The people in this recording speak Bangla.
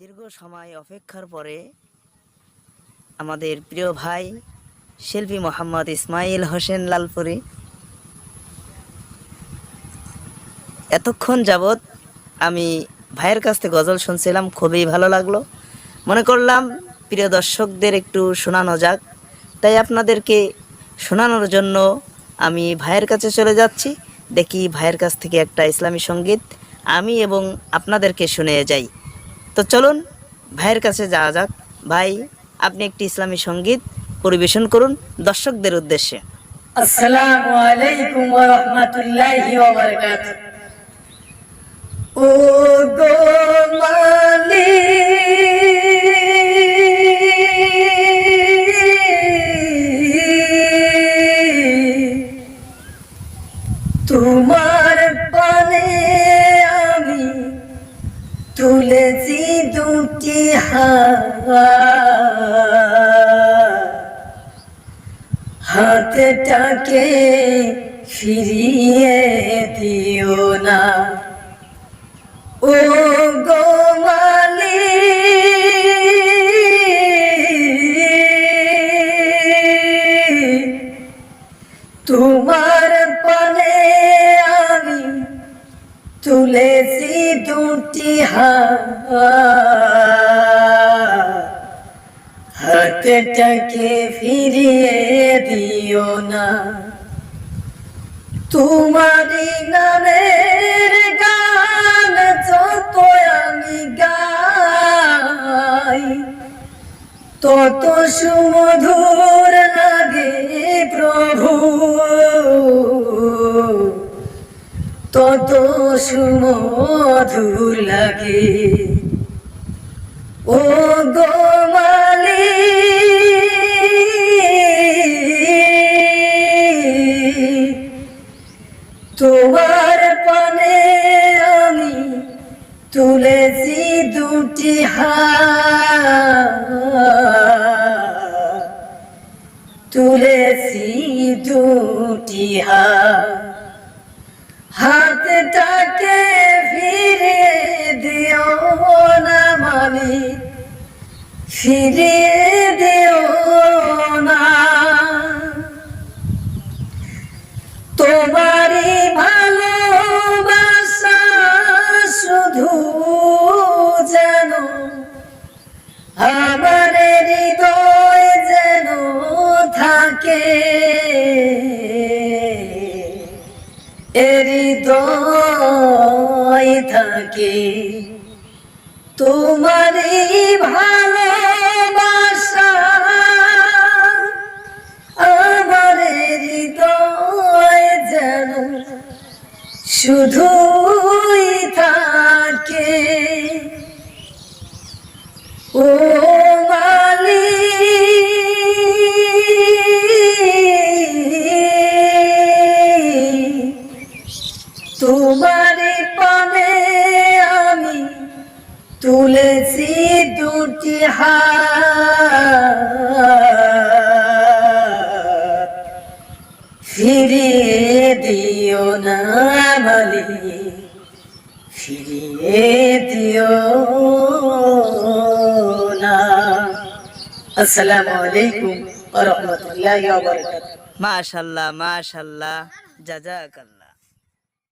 দীর্ঘ সময় অপেক্ষার পরে আমাদের প্রিয় ভাই শিল্পী মোহাম্মদ ইসমাইল হোসেন লালপুরি। এতক্ষণ যাবৎ আমি ভাইয়ের কাছ থেকে গজল শুনছিলাম, খুবই ভালো লাগল। মনে করলাম প্রিয় দর্শকদের একটু শোনানো যাক। তাই আপনাদেরকে শোনানোর জন্য আমি ভাইয়ের কাছে চলে যাচ্ছি। দেখি ভাইয়ের কাছ থেকে একটা ইসলামী সংগীত আমি এবং আপনাদেরকে শুনে যাই। তো চলুন, ভাইয়ের কাছে যাওয়া যাক। ভাই, আপনি একটি ইসলামী সংগীত পরিবেশন করুন দর্শকদের উদ্দেশ্যে। আসসালামু আলাইকুম ও গো তুলেছি দুটি হাত। হাতটাকে ফিরিয়ে দিও না। ও দুটি হাত হাতটাকে ফিরিয়ে দিও না। তোমারই নামের গান যত আমি গাই তত সুমধুর তত সুমধুর লাগে। ও গোমালি তোমার পানে আমি তুলেছি দুটি হাত। তুলেছি দুটি হাত। হাতটাকে ফিরে দিও না মালি ফিরিয়ে হৃদয় থাকে। তোমারই ভালোবাসা আমার হৃদয় যেন শুধুই থাকে। ও তোমার পানে আমি তুলেছি দুটি হাত। ফিরিয়ে দিও না বলি ফিরিয়ে দিও না। আসসালামু আলাইকুম ওয়া বারাকাতুহু। মাশাল্লাহ মাশাল্লাহ। জাজাকাল্লাহ।